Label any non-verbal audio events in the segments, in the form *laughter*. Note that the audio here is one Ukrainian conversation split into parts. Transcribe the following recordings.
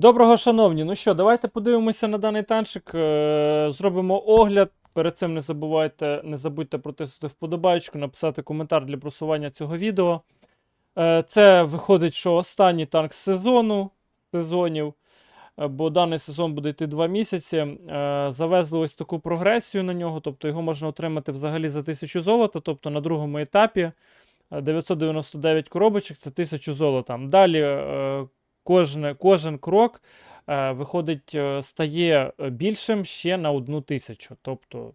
Доброго, шановні. Ну що, давайте подивимося на даний танчик. е, Зробимо огляд. Перед цим не забувайте, не забудьте протиснути вподобайку, написати коментар для просування цього відео. Е, Це виходить, що останній танк сезону сезонів, е, бо даний сезон буде йти 2 місяці. Завезли ось таку прогресію на нього, тобто його можна отримати взагалі за 1000 золота, тобто на другому етапі. е, 999 коробочок це 1000 золота. Далі кожне, кожен крок е, виходить, е, стає е, більшим ще на одну тисячу. Тобто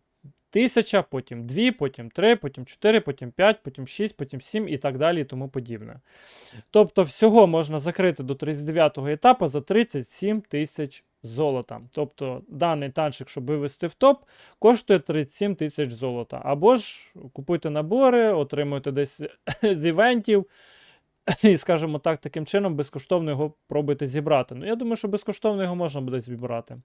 тисяча, потім дві, потім три, потім чотири, потім п'ять, потім шість, потім сім і так далі і тому подібне. Тобто всього можна закрити до 39-го етапу за 37 тисяч золота. Тобто даний танчик, щоб вивести в топ, коштує 37 тисяч золота. Або ж купуйте набори, отримуйте десь з івентів. *laughs* І, скажімо так, таким чином безкоштовно його пробуйте зібрати. Ну, я думаю, що безкоштовно його можна буде зібрати.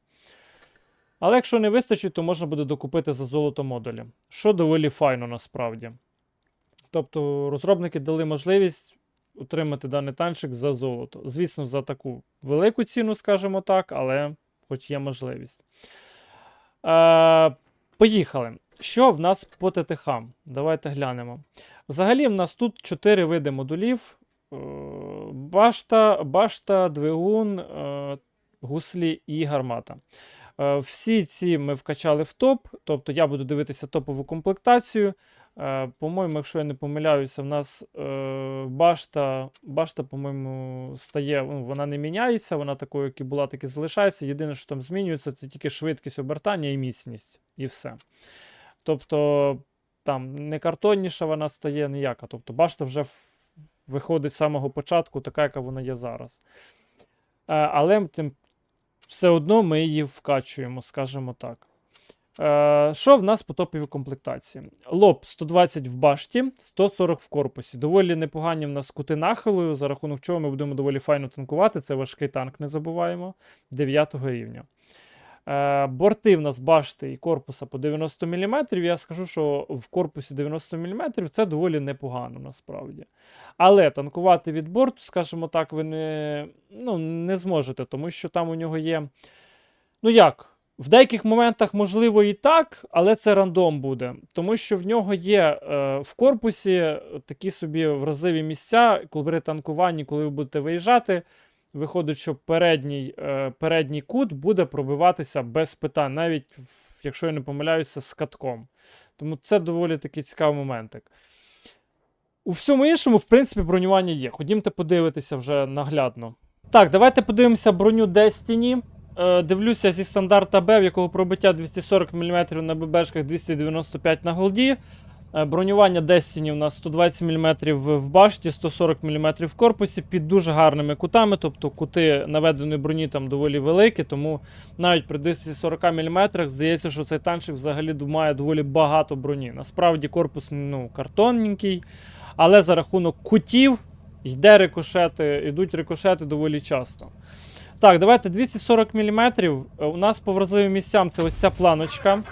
Але якщо не вистачить, то можна буде докупити за золото модулі, що доволі файно насправді. Тобто розробники дали можливість отримати даний танчик за золото. Звісно, за таку велику ціну, скажімо так, але хоч є можливість. Е, поїхали. Що в нас по ТТХ? Давайте глянемо. Взагалі, в нас тут 4 види модулів: башта, башта, двигун, е, гуслі і гармата. Е, Всі ці ми вкачали в топ, тобто я буду дивитися топову комплектацію. Е, По-моєму, якщо я не помиляюся, в нас башта, башта, по-моєму, стає, ну, вона не міняється, вона такою, як і була, так і залишається. Єдине, що там змінюється, це тільки швидкість обертання і міцність, і все. Тобто, там не картонніша вона стає ніяка. Тобто, башта вже виходить з самого початку, така, яка вона є зараз. Е, але тим, все одно ми її вкачуємо, скажімо так. Е, що в нас по топовій комплектації? Лоб 120 в башті, 140 в корпусі. Доволі непогані в нас кути нахилу, за рахунок чого ми будемо доволі файно танкувати. Це важкий танк, не забуваємо, 9 рівня. Е, борти в нас башти і корпуса по 90 мм. Я скажу, що в корпусі 90 мм це доволі непогано насправді. Але танкувати від борту, скажімо так, ви не, ну, не зможете, тому що там у нього є. Ну як? В деяких моментах, можливо, і так, але це рандом буде. Тому що в нього є е, в корпусі такі собі вразливі місця, коли при танкуванні, коли ви будете виїжджати, виходить, що передній, е, передній кут буде пробиватися без питань, навіть якщо я не помиляюся, з катком. Тому це доволі такий цікавий моментик. У всьому іншому, в принципі, бронювання є. Ходімте подивитися вже наглядно. Так, давайте подивимося броню Destiny. Е, дивлюся зі стандарта Б, в якого пробиття 240 мм на ББшках 295 на голді. Е, Бронювання Destiny у нас 120 мм в башті, 140 мм в корпусі під дуже гарними кутами.Тобто кути наведеної броні там доволі великі, тому навіть при 240 мм здається, що цей танчик взагалі має доволі багато броні. Насправді корпус ну, картонненький, але за рахунок кутів йде рикошети, йдуть рикошети доволі часто. Так, давайте 240 мм. У нас по вразливим місцям це ось ця планочка.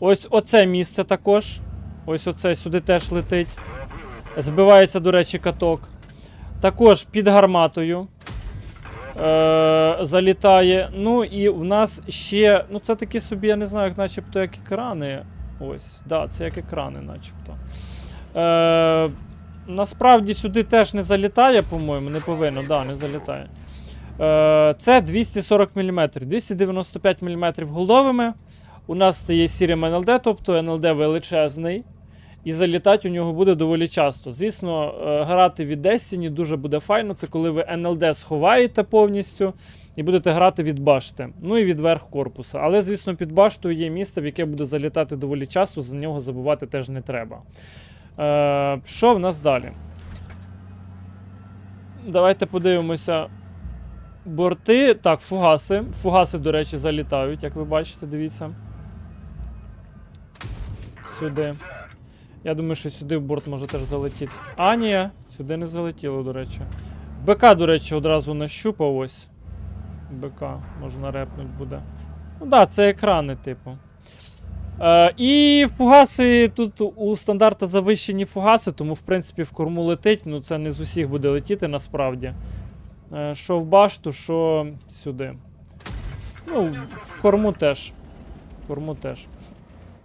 Ось оце місце також. Ось оце сюди теж летить. Збивається, до речі, каток. Також під гарматою. Е, залітає. Ну і в нас ще. Ну, це такі собі, я не знаю, як начебто як екрани. Ось, да, це як екрани, начебто. Е, насправді сюди теж не залітає, по-моєму, не повинно, да, не залітає. Е, це 240 мм, 295 мм голдовими. У нас стає сірим НЛД, тобто НЛД величезний. І залітати у нього буде доволі часто. Звісно, е, грати від Destiny дуже буде файно. Це коли ви НЛД сховаєте повністю і будете грати від башти. Ну і від верх корпуса. Але, звісно, під баштою є місце, в яке буде залітати доволі часто, за нього забувати теж не треба. Е, що в нас далі? Давайте подивимося. Борти. Так, фугаси. Фугаси, до речі, залітають, як ви бачите, дивіться. Сюди. Я думаю, що сюди в борт може теж залетіти. А, ні, сюди не залетіло, до речі. БК, до речі, одразу нащупав ось. БК, можна репнуть буде. Ну да, це екрани, типу. Е, і фугаси тут у стандарта завищені фугаси, тому, в принципі, в корму летить. Ну, це не з усіх буде летіти насправді. Е, Що в башту, що сюди. Ну, в корму теж. В корму теж.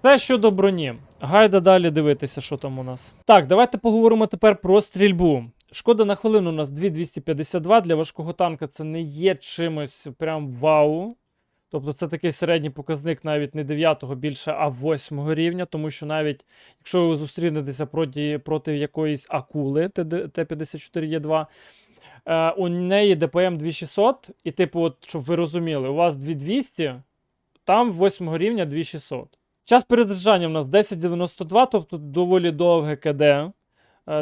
Це щодо броні. Гайда далі дивитися, що там у нас. Так, давайте поговоримо тепер про стрільбу. Шкода на хвилину у нас 2252. Для важкого танка це не є чимось прям вау. Тобто це такий середній показник навіть не 9-го більше, а 8-го рівня, тому що навіть якщо ви зустрінетеся проти, проти якоїсь акули Т-54Е2, е, у неї ДПМ 2600, і типу, от, щоб ви розуміли, у вас 2200, там 8 рівня 2600. Час перезаряджання у нас 1092, тобто доволі довге КД. Е,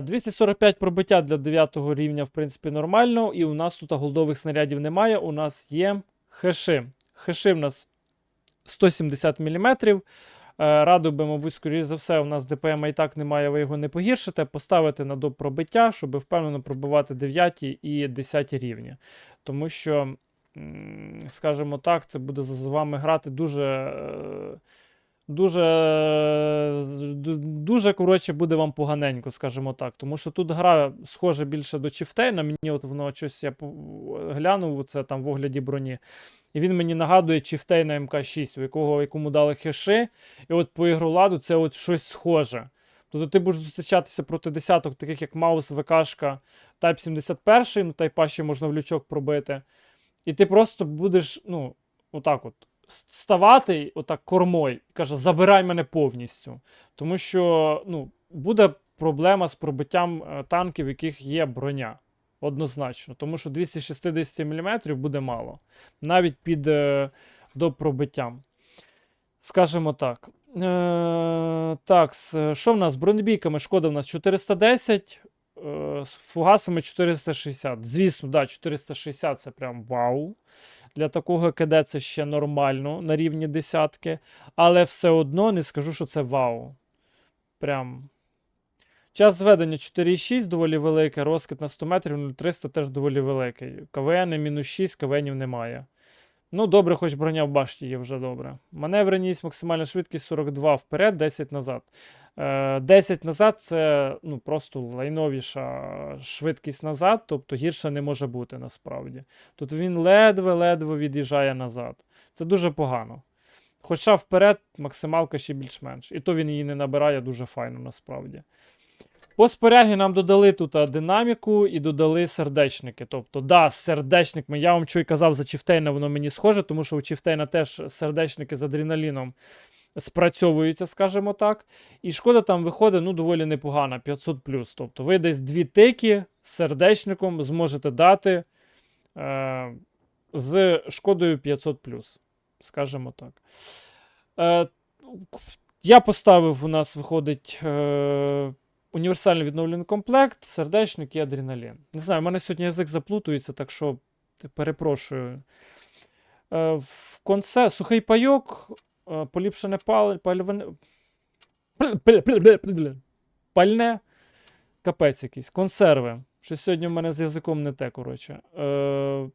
245 пробиття для 9 рівня, в принципі, нормально. І у нас тут голдових снарядів немає. У нас є хеши. Хеши в нас 170 мм. Радив би, мабуть, скоріш за все, у нас ДПМ і так немає, ви його не погіршите. Поставити на доп пробиття, щоб впевнено пробивати 9 і 10 рівні. Тому що, скажімо так, це буде з вами грати дуже. Дуже, дуже коротше буде вам поганенько, скажімо так. Тому що тут гра схожа більше до Чіфтейна. Мені от воно щось я глянув це там в огляді броні. І він мені нагадує Чіфтейна МК6, у якого якому дали хеши. І от по ігроладу це от щось схоже. Тобто ти будеш зустрічатися проти десяток, таких як Маус, ВКшка, Type 71, ну тайпа ще можна в лючок пробити. І ти просто будеш, ну, отак от ставати отак кормой і каже, забирай мене повністю. Тому що ну, буде проблема з пробиттям е, танків, в яких є броня. Однозначно. Тому що 260 мм буде мало. Навіть під е, до пробиттям. Скажімо так. Е, так, що в нас з бронебійками? Шкода в нас 410, е, з фугасами 460. Звісно, да, 460 це прям вау. Для такого КД це ще нормально на рівні десятки. Але все одно не скажу, що це вау. Прям. Час зведення 4,6 доволі великий, розкид на 100 метрів 0,300 теж доволі великий. КВН мінус 6, КВНів немає. Ну, добре, хоч броня в башті є вже добре. Маневреність, максимальна швидкість 42 вперед, 10 назад. Е, 10 назад це ну, просто лайновіша швидкість назад, тобто гірше не може бути насправді. Тут він ледве-ледве від'їжджає назад. Це дуже погано. Хоча вперед максималка ще більш-менш. І то він її не набирає дуже файно насправді. По спорягі нам додали тут динаміку і додали сердечники. Тобто, да, з сердечниками, я вам чую казав за Чіфтейна, воно мені схоже, тому що у Чіфтейна теж сердечники з адреналіном спрацьовуються, скажімо так. І шкода там виходить ну, доволі непогана, 500 Тобто ви десь дві тики з сердечником зможете дати е, з шкодою 500 скажімо так. Е, я поставив, у нас виходить е, універсальний відновлений комплект, сердечник і адреналін. Не знаю, у мене сьогодні язик заплутується, так що перепрошую. Е, в конце сухий пайок, е, поліпшене пал... пальне, капець якийсь, консерви. Щось сьогодні в мене з язиком не те, коротше. Е,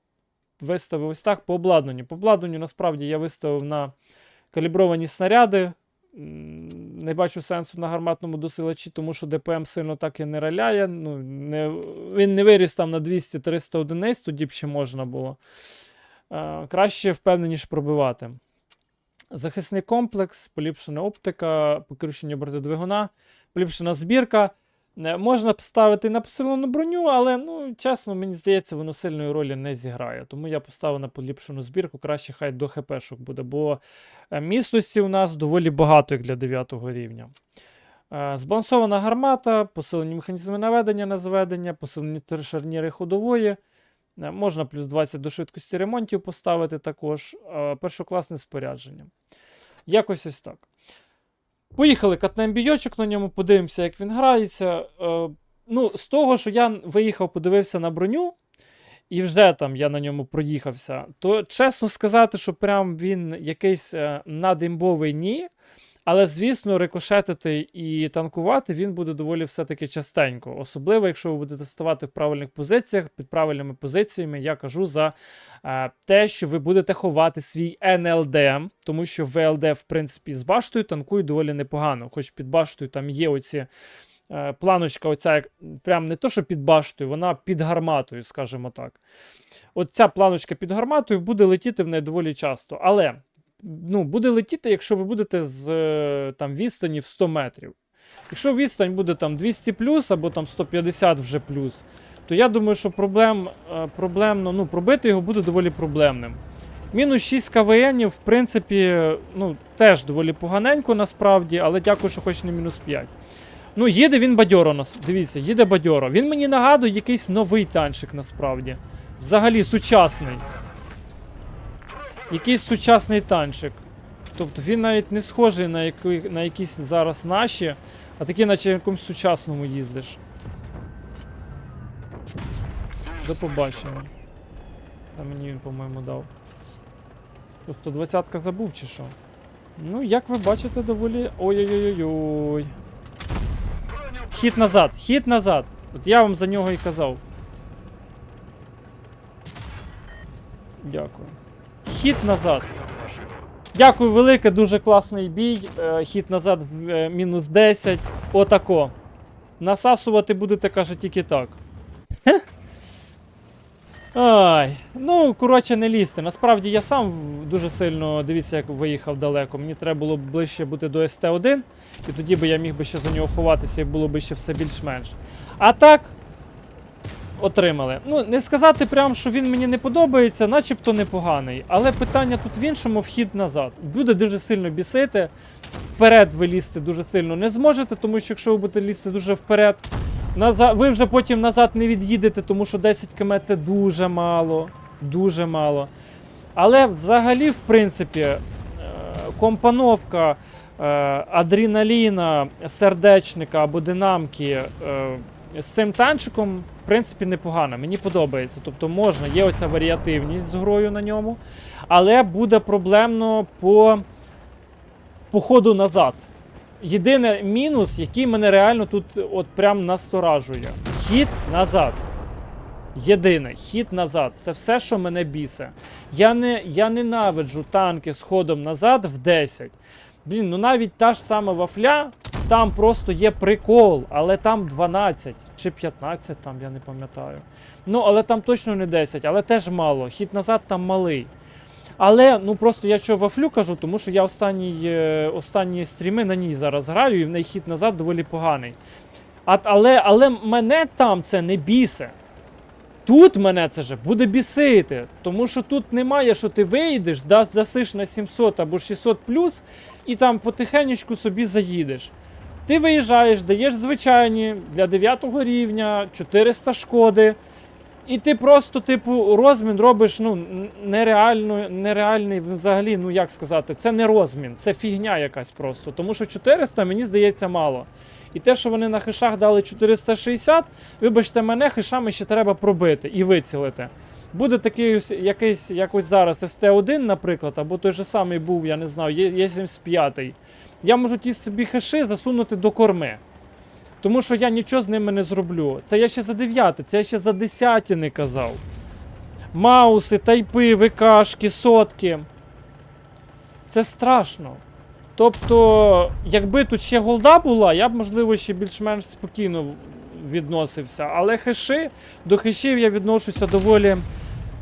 виставив ось так по обладнанню. По обладнанню насправді я виставив на калібровані снаряди. Не бачу сенсу на гарматному досилачі, тому що ДПМ сильно так і не раляє. Ну, не, він не виріс там на 200-300 одиниць, тоді б ще можна було. Е, краще впевненіше пробивати. Захисний комплекс, поліпшена оптика, покручення бортодвигуна, поліпшена збірка. Е, Можна поставити на посилену броню, але, ну, чесно, мені здається, воно сильної ролі не зіграє. Тому я поставив на поліпшену збірку, краще хай до ХПшок буде, бо е, міцності у нас доволі багато, як для 9 рівня. Е, Збалансована гармата, посилені механізми наведення на зведення, посилені шарніри ходової. Можна плюс 20 до швидкості ремонтів поставити також. Першокласне спорядження. Якось ось так. Поїхали, катнем бійочок на ньому, подивимося, як він грається. Е, ну, з того, що я виїхав, подивився на броню, і вже там я на ньому проїхався, то чесно сказати, що прям він якийсь е, надімбовий ні. Але, звісно, рикошетити і танкувати він буде доволі все-таки частенько. Особливо, якщо ви будете ставати в правильних позиціях, під правильними позиціями, я кажу за е, те, що ви будете ховати свій НЛД, тому що ВЛД, в принципі, з баштою танкує доволі непогано. Хоч під баштою там є оці Е, планочка, оця як прям не то, що під баштою, вона під гарматою, скажімо так. От ця планочка під гарматою буде летіти в неї доволі часто. Але ну, буде летіти, якщо ви будете з е, там, відстані в 100 метрів. Якщо відстань буде там 200 плюс або там 150 вже плюс, то я думаю, що проблем, е, проблемно, ну, пробити його буде доволі проблемним. Мінус 6 КВНів, в принципі, ну, теж доволі поганенько насправді, але дякую, що хоч не мінус 5. Ну, їде він бадьоро, нас. Дивіться, їде бадьоро. Він мені нагадує якийсь новий танчик насправді. Взагалі сучасний. Якийсь сучасний танчик. Тобто він навіть не схожий на, який, на якісь зараз наші, а такий, наче якомусь сучасному їздиш. До побачення. Та мені він, по-моєму, дав. Що, 120-ка забув чи що? Ну, як ви бачите, доволі. Ой-ой-ой-ой. Хід назад, хід назад. От я вам за нього і казав. Дякую. Хід назад. Дякую велике, дуже класний бій. Е, Хід назад в е, мінус 10. Отако. Насасувати будете, каже, тільки так. Ай, ну, коротше, не лізьте. Насправді я сам дуже сильно дивіться, як виїхав далеко. Мені треба було б ближче бути до СТ-1, і тоді би я міг би ще за нього ховатися і було б ще все більш-менш. А так, отримали. Ну, не сказати прям, що він мені не подобається, начебто непоганий. Але питання тут в іншому вхід назад. Буде дуже сильно бісити. Вперед ви лізти дуже сильно не зможете, тому що якщо ви будете лізти дуже вперед, ви вже потім назад не від'їдете, тому що 10 км дуже мало. Дуже мало. Але взагалі, в принципі, е, компоновка е, адреналіна, сердечника або динамки е, з цим танчиком, принципі, непогана. Мені подобається. Тобто можна, є оця варіативність з грою на ньому, але буде проблемно по, по ходу назад. Єдиний мінус, який мене реально тут от прям насторажує. Хід назад. Єдине, хід назад. Це все, що мене бісе. Я не, я ненавиджу танки з ходом назад в 10. Блін, ну навіть та ж сама вафля, там просто є прикол, але там 12 чи 15, там я не пам'ятаю. Ну, але там точно не 10, але теж мало. Хід назад там малий. Але ну просто я що вафлю кажу, тому що я останні, е, останні стріми на ній зараз граю, і в неї хід назад доволі поганий. А, але, але мене там це не бісе. Тут мене це же буде бісити, тому що тут немає, що ти вийдеш, дасиш на 700 або 600 плюс, і там потихенечку собі заїдеш. Ти виїжджаєш, даєш звичайні для 9 рівня 400 шкоди. І ти просто, типу, розмін робиш ну, нереально, нереальний взагалі, ну як сказати, це не розмін, це фігня якась просто. Тому що 400, мені здається, мало. І те, що вони на хишах дали 460, вибачте мене, хишами ще треба пробити і вицілити. Буде такий ось якийсь якось зараз СТ1, наприклад, або той же самий був, я не знаю, є, є 75 Я можу ті собі хиши засунути до корми. Тому що я нічого з ними не зроблю. Це я ще за 9, це я ще за 10 не казав. Мауси, тайпи, ВКшки, сотки. Це страшно. Тобто, якби тут ще голда була, я б, можливо, ще більш-менш спокійно відносився. Але хеши, до хешів я відношуся доволі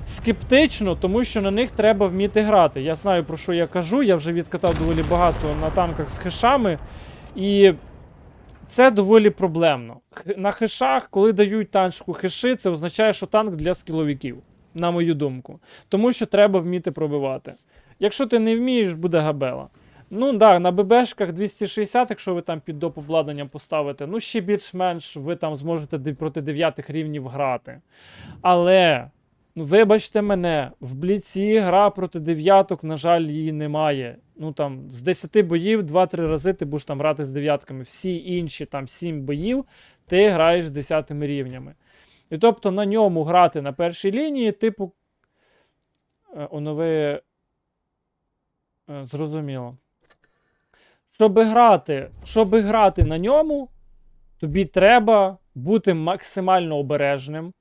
скептично, тому що на них треба вміти грати. Я знаю, про що я кажу, я вже відкатав доволі багато на танках з хешами. І це доволі проблемно. На хешах, коли дають танчику хеши, це означає, що танк для скіловиків, на мою думку. Тому що треба вміти пробивати. Якщо ти не вмієш, буде габела. Ну так, да, на ББшках 260, якщо ви там під доп обладнання поставите, ну ще більш-менш ви там зможете проти 9 рівнів грати. Але, ну вибачте мене, в бліці гра проти дев'яток, на жаль, її немає. Ну там з 10 боїв 2-3 рази ти будеш там грати з дев'ятками. Всі інші там 7 боїв ти граєш з 10 рівнями. І тобто на ньому грати на першій лінії, типу. е, Онови. е, Зрозуміло. Щоб грати, щоб грати на ньому, тобі треба бути максимально обережним.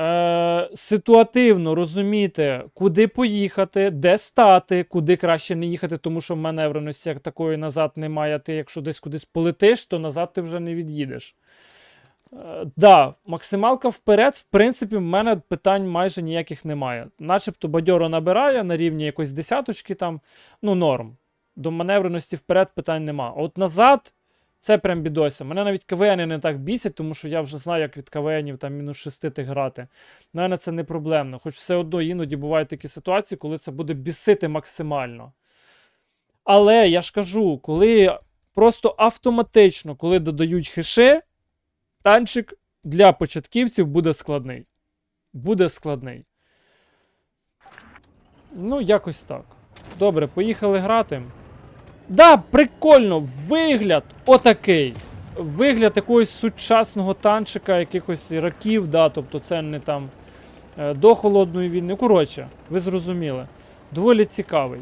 Е, ситуативно розуміти, куди поїхати, де стати, куди краще не їхати, тому що маневреності як такої назад немає. Ти, якщо десь кудись полетиш, то назад ти вже не від'їдеш. Е, да, максималка вперед, в принципі, в мене питань майже ніяких немає. Начебто бадьоро набирає на рівні якоїсь десяточки там, ну, норм. До маневреності вперед питань нема. От назад це прям бідося. Мене навіть КВН не так бісять, тому що я вже знаю, як від КВНів там мінус 6 грати. Мене це не проблемно. Хоч все одно іноді бувають такі ситуації, коли це буде бісити максимально. Але я ж кажу, коли просто автоматично, коли додають хеши, танчик для початківців буде складний. Буде складний. Ну, якось так. Добре, поїхали грати. Да, прикольно, вигляд отакий. Вигляд якогось сучасного танчика, якихось років, да, тобто це не там е, до холодної війни. Коротше, ви зрозуміли. Доволі цікавий.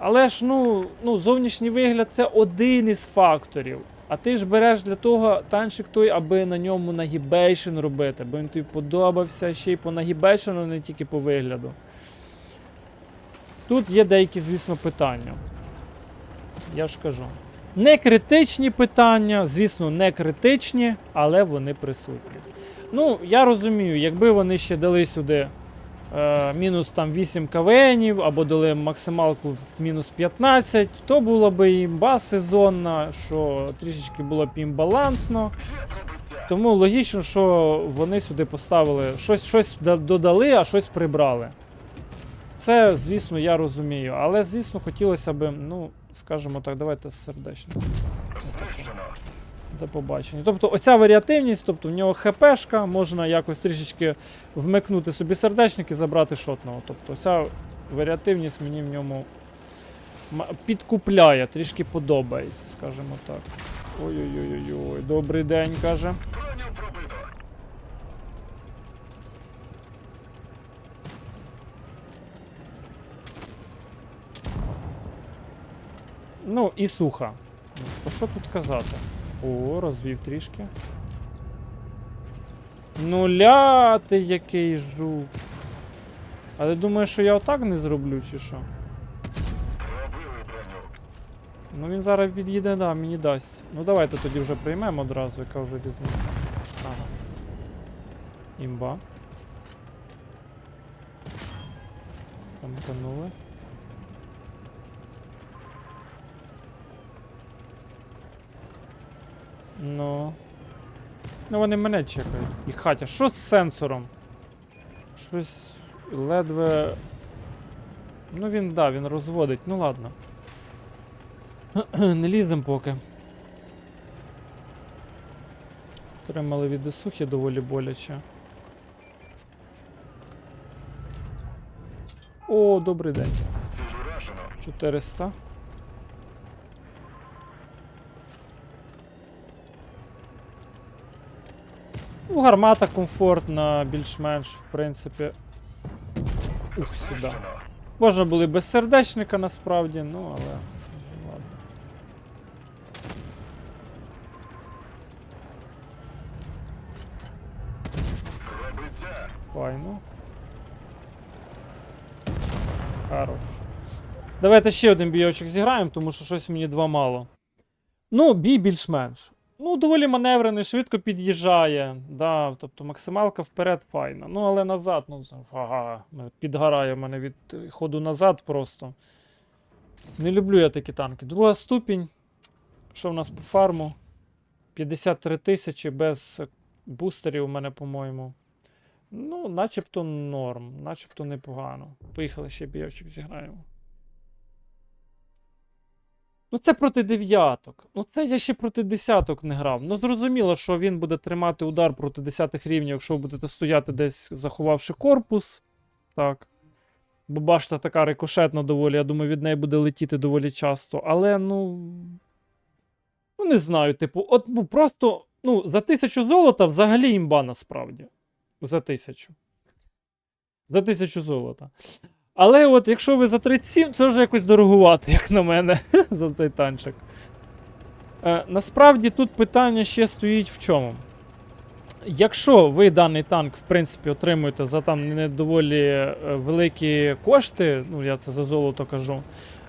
Але ж, ну, ну, зовнішній вигляд це один із факторів. А ти ж береш для того танчик той, аби на ньому нагібейшн робити, бо він тобі подобався ще й по нагібейшну, не тільки по вигляду. Тут є деякі, звісно, питання. Я ж кажу. Не критичні питання, звісно, не критичні, але вони присутні. Ну, я розумію, якби вони ще дали сюди е, мінус там 8 КВНів або дали максималку мінус 15, то було б імба сезонна, що трішечки було б їм балансно. Тому логічно, що вони сюди поставили щось, щось додали, а щось прибрали. Це, звісно, я розумію. Але, звісно, хотілося б, ну, скажімо так, давайте сердечно. До побачення. Тобто, оця варіативність, тобто в нього ХПшка, можна якось трішечки вмикнути собі сердечник і забрати шотного. Тобто, ця варіативність мені в ньому підкупляє, трішки подобається, скажімо так. Ой-ой-ой, добрий день, каже. Ну, і суха. Про що тут казати? О, розвів трішки. Ну ля ти який жук. А ти думаєш, що я отак не зроблю, чи що? Ну він зараз під'їде, да, мені дасть. Ну давайте тоді вже приймемо одразу, яка вже різниця. Ага. Імба. Тамканули. Ну. Ну вони мене чекають. І хатя, що з сенсором? Щось ледве. Ну він, да, він розводить, ну ладно. *clears throat* Не лізем поки. Тримали від десухи доволі боляче. О, добрий день. 400. Ну, гармата комфортна, більш-менш, в принципі. Ух, сюди. Можна було і без сердечника насправді, ну але. Ладно. Файно. Хорош. Давайте ще один бійочок зіграємо, тому що щось мені два мало. Ну, бій більш-менш. Ну, доволі маневрений, швидко під'їжджає. Да, тобто максималка вперед файна. Ну, але назад, ну, ага, підгорає в мене від ходу назад просто. Не люблю я такі танки. Друга ступінь. Що в нас по фарму? 53 тисячі без бустерів у мене, по-моєму. Ну, начебто норм, начебто непогано. Поїхали ще бійочок зіграємо. Ну, це проти дев'яток. Ну, це я ще проти десяток не грав. Ну, зрозуміло, що він буде тримати удар проти десятих рівнів, якщо ви будете стояти десь, заховавши корпус. Так. Бо башта така рикошетна доволі, я думаю, від неї буде летіти доволі часто. Але, ну. Ну, не знаю, типу, от ну, просто. Ну, за тисячу золота взагалі імба насправді. За тисячу. За тисячу золота. Але от якщо ви за 37, це вже якось дорогувати, як на мене, *laughs* за цей танчик. Е, насправді тут питання ще стоїть в чому. Якщо ви даний танк, в принципі, отримуєте за там не доволі е, великі кошти, ну я це за золото кажу,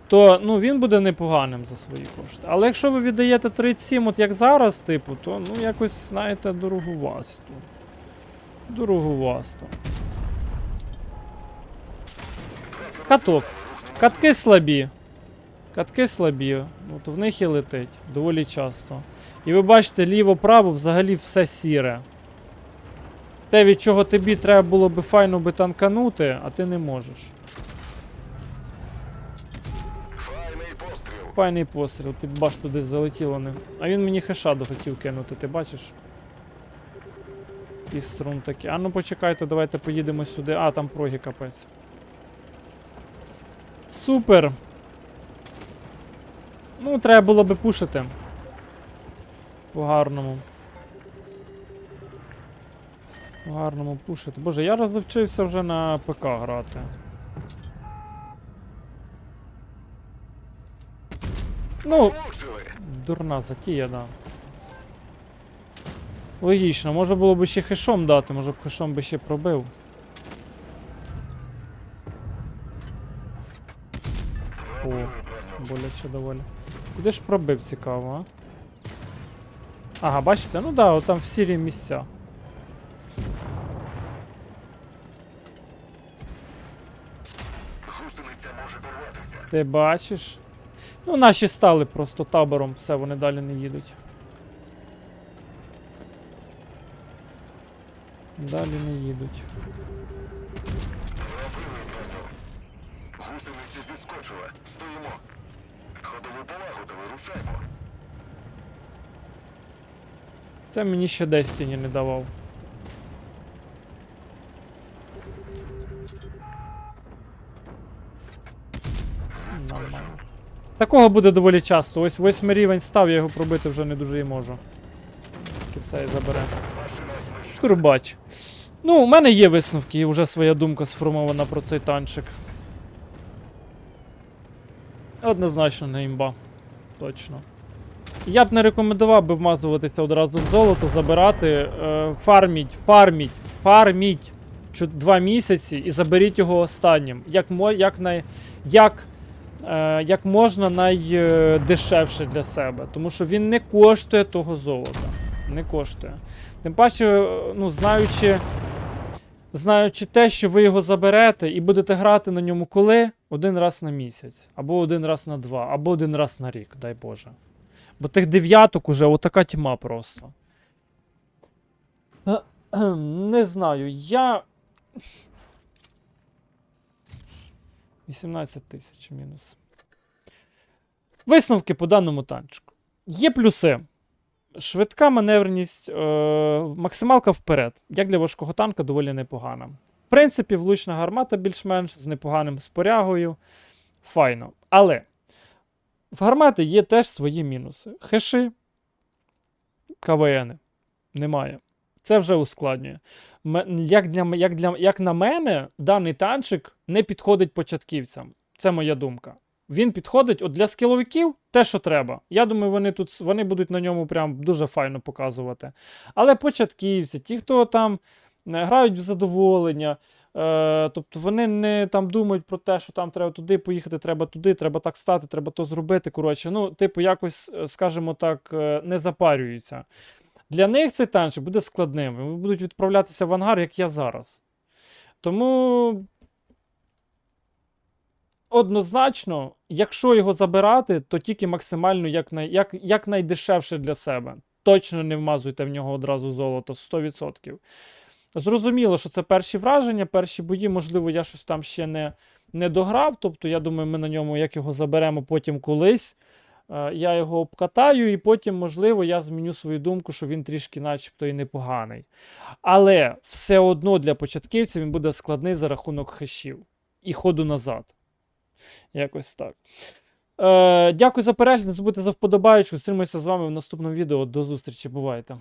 то ну, він буде непоганим за свої кошти. Але якщо ви віддаєте 37, от як зараз, типу, то ну якось, знаєте, дороговасто. Дороговасто. Каток. Катки слабі. Катки слабі. От в них і летить доволі часто. І ви бачите, ліво-право взагалі все сіре. Те, від чого тобі треба було би файно би танканути, а ти не можеш. Файний постріл. Файний постріл, під башту десь залетіло не. А він мені хешаду хотів кинути, ти бачиш? І струн такі. А ну почекайте, давайте поїдемо сюди. А, там прогі капець. Супер. Ну, треба було би пушити. По гарному. По гарному пушити. Боже, я розвивчився вже на ПК грати. Ну, Дурна затія, да. Логічно, може було б ще хешом дати, може б хешом би ще пробив. О, боляче доволі. Куди ж пробив цікаво, а? Ага, бачите? Ну да, от там в сірі місця. Ти бачиш? Ну, наші стали просто табором, все, вони далі не їдуть. Далі не їдуть. Гусениця зіскочила. Стоїмо. Ходову полагодили, рушаймо. Це мені ще Destiny не давав. Нормально. Такого буде доволі часто. Ось восьмий рівень став, я його пробити вже не дуже і можу. Тільки забере. Турбач. Ну, у мене є висновки, і вже своя думка сформована про цей танчик. Однозначно не імба. Точно. Я б не рекомендував би вмазуватися одразу в золото, забирати. Е, фарміть, фарміть, фарміть два місяці і заберіть його останнім. Як, як, най, як, е, як можна найдешевше для себе. Тому що він не коштує того золота. Не коштує. Тим паче, е, ну, знаючи, знаючи те, що ви його заберете і будете грати на ньому коли? Один раз на місяць, або один раз на два, або один раз на рік, дай Боже. Бо тих дев'яток уже отака тьма просто. Е, Не знаю, я. 18 тисяч мінус. Висновки по даному танчику. Є плюси. Швидка маневреність, е, максималка вперед. Як для важкого танка, доволі непогана. В принципі, влучна гармата більш-менш з непоганим спорягою. Файно. Але в гармати є теж свої мінуси. Хеши, КВН. Немає. Це вже ускладнює. Як, для, як, для, як на мене, даний танчик не підходить початківцям. Це моя думка. Він підходить от для скіловиків те, що треба. Я думаю, вони тут вони будуть на ньому прям дуже файно показувати. Але початківці, ті, хто там е, грають в задоволення, е, тобто вони не там думають про те, що там треба туди поїхати, треба туди, треба так стати, треба то зробити. Коротше, ну, типу, якось, е, скажімо так, е, не запарюються. Для них цей танчик буде складним. Вони будуть відправлятися в ангар, як я зараз. Тому однозначно, якщо його забирати, то тільки максимально якнай, як, якнайдешевше для себе. Точно не вмазуйте в нього одразу золото 100%. Зрозуміло, що це перші враження, перші бої, можливо, я щось там ще не, не дограв. Тобто, я думаю, ми на ньому як його заберемо потім колись. е, Я його обкатаю, і потім, можливо, я зміню свою думку, що він трішки, начебто, і непоганий. Але все одно для початківців він буде складний за рахунок хешів і ходу назад. Якось так. Е, дякую за перегляд. Не забудьте за вподобаючку. Зустрімося з вами в наступному відео. До зустрічі. Бувайте.